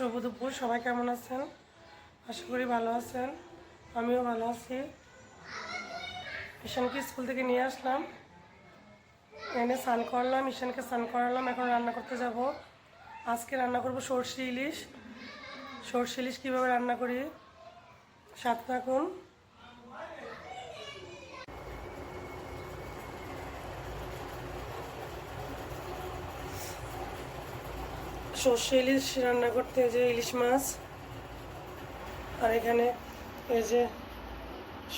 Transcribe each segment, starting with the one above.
শুভ দুপুর সবাই কেমন আছেন? আশা করি ভালো আছেন। আমিও ভালো আছি। ঈশানকে স্কুল থেকে নিয়ে আসলাম। এনে স্নান করলাম, ঈশানকে স্নান করালাম, এখন রান্না করতে যাব। আজকে রান্না করব সর্ষে ইলিশ। সর্ষে ইলিশ কীভাবে রান্না করি সাত থাকুন। সর্ষে ইলিশ রান্না করতে যে ইলিশ মাছ। আর এখানে এই যে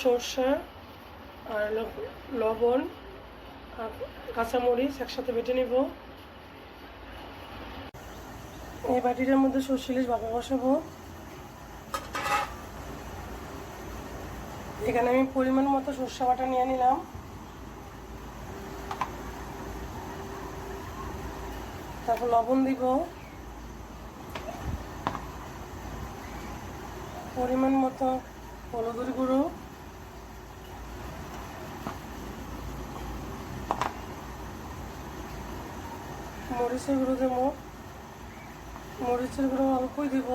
সর্ষা আর লবণ আর কাঁচামরিচ একসাথে বেটে নিব। এই বাটিটার মধ্যে সর্ষে ইলিশ ভাপে বসাবো। এখানে আমি পরিমাণ মতো সর্ষে বাটা নিয়ে নিলাম। তারপর লবণ দিব। পরিমাণ মতো হলুদের গুঁড়ো। মরিচের গুঁড়ো দেবো। মরিচের গুঁড়ো অল্পই দিব,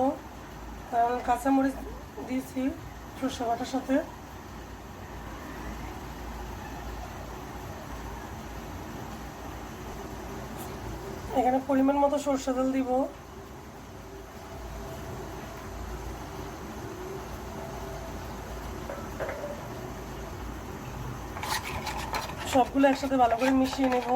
কারণ কাঁচা মরিচ দিয়েছি সর্ষে বাটার সাথে। এখানে পরিমাণ মতো সর্ষে তেল দিব। সবগুলো একসাথে ভালো করে মিশিয়ে নেব।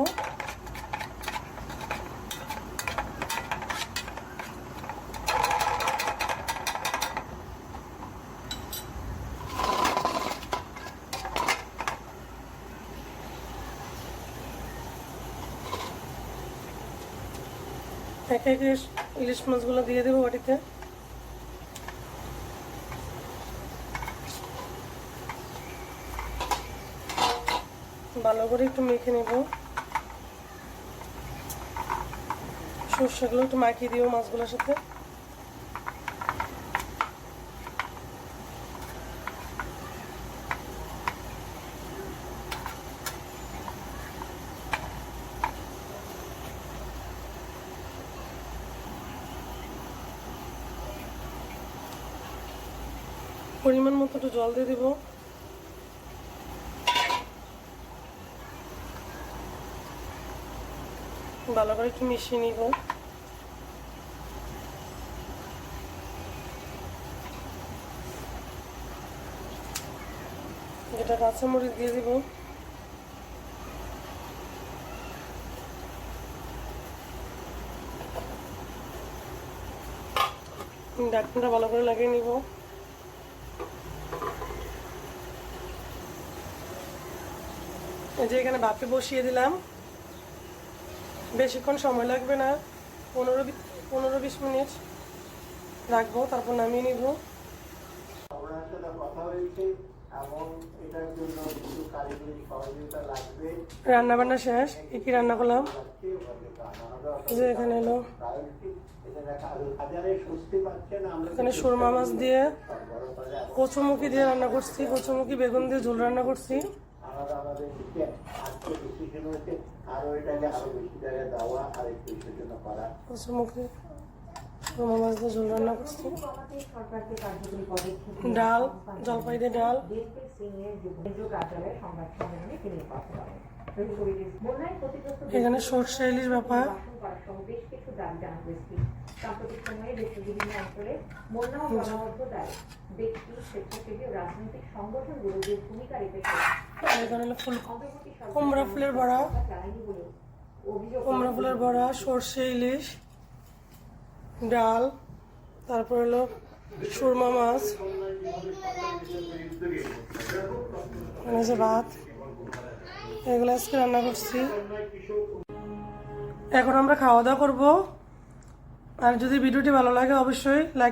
একে একে ইলিশ মাছগুলো দিয়ে দেবো বাটিতে। ভালো করে একটু মেখে নেব। সর্ষেগুলো একটু মাখিয়ে দিও মাছগুলোর সাথে। পরিমাণ মতো একটু জল দিয়ে দেবো। ভালো করে একটু মিশিয়ে নিব। যেটা কাঁচা কাঁচামরিচ দিয়ে দিব। ডাকনাটা ভালো করে লাগিয়ে নিব। যে এখানে ভাপে বসিয়ে দিলাম। বেশিক্ষণ সময় লাগবে না। পনেরো পনেরো বিশ মিনিট রাখব তারপর নামিয়ে নিব। রান্না বান্না শেষ কি রান্না করলাম? যে এখানে এলো। এখানে সুরমা মাছ দিয়ে কচুমুখি দিয়ে রান্না করছি কচুমুখি বেগুন দিয়ে ঝোল রান্না করছি। হয়েছে আরও এটাকে আরও একটু সূচনা করা। ডাল জলপাই ডাল। এখানে সর্ষে ইলিশ ব্যাপার করা সহ বেশ কিছু দাবি জানানো হয়েছে। সাম্প্রতিক সময়ে দেশের বিভিন্ন অঞ্চলে বন্যা ও জলাবদ্ধতায় ব্যক্তি স্বেচ্ছাসেবী ও রাজনৈতিক সংগঠনগুলো যে ভূমিকা রেখেছে। কুমড়া ফুলের বড়া। চালায়নি বলেও অভিযোগ কুমড়া ফুলের বড়া সর্ষে ইলিশ ডাল তারপর হলো সুরমা মাছ ভাত এগুলো আজকে রান্না করছি। এখন আমরা খাওয়া দাওয়া করব। আর যদি ভিডিওটি ভালো লাগে অবশ্যই লাইক